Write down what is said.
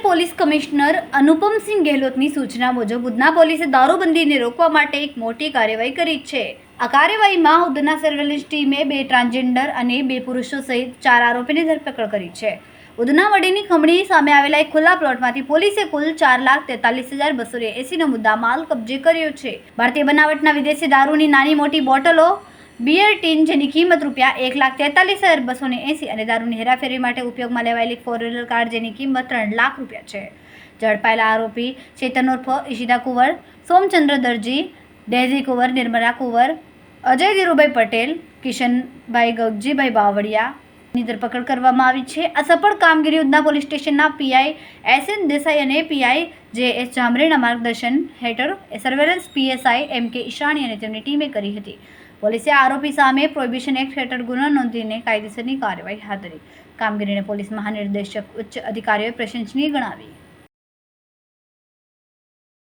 Police commissioner Anupamsinh ગેહલોતની સૂચના મુજબ ઉધના પોલીસે દારૂબંધીને રોકવા માટે એક મોટી કાર્યવાહી કરી છે. આ કાર્યવાહીમાં ઉધના સર્વેલન્સ ટીમે બે ટ્રાન્સજેન્ડર અને બે પુરુષો સહિત ચાર આરોપીની ધરપકડ કરી છે. ઉધના વડીની ખમણી સામે આવેલા એક ખુલ્લા પ્લોટમાંથી પોલીસે કુલ ચાર લાખ તેતાલીસ હજાર બસો એસીનો મુદ્દા માલ કબજે કર્યો છે. ભારતીય બનાવટના વિદેશી દારૂની નાની મોટી બોટલો બિયર ટીન, જેની કિંમત રૂપિયા એક લાખ તેતાલીસ હજાર બસો એંસી અને દારૂની હેરાફેરી માટે ઉપયોગમાં લેવાયેલી ફોર વ્હીલર કાર, જેની કિંમત ત્રણ લાખ રૂપિયા છે. ઝડપાયેલા આરોપી ચેતન ઉર્ફ, ઈશિતા કુંવર, સોમચંદ્ર દરજી, ડેઝી કુંવર, નિર્મલા કુંવર, અજય ધીરુભાઈ પટેલ, કિશનભાઈ ગગજીભાઈ બાવળિયા ની ધરપકડ કરવામાં આવી છે. આ કામગીરી ઉધના પોલીસ સ્ટેશનના પીઆઈ એસ એન દેસાઈ અને પીઆઈ જે એસ જામરેના માર્ગદર્શન હેઠળ સર્વેલન્સ પીએસઆઈ એમ કે ઈશાણી અને તેમની ટીમે કરી હતી. પોલીસે આરોપી સામે પ્રોહિબિશન એક્ટ હેઠળ ગુનો નોંધીને કાયદેસરની કાર્યવાહી હાથ ધરી. કામગીરીને પોલીસ મહાનિર્દેશક ઉચ્ચ અધિકારીઓએ પ્રશંસનીય ગણાવી.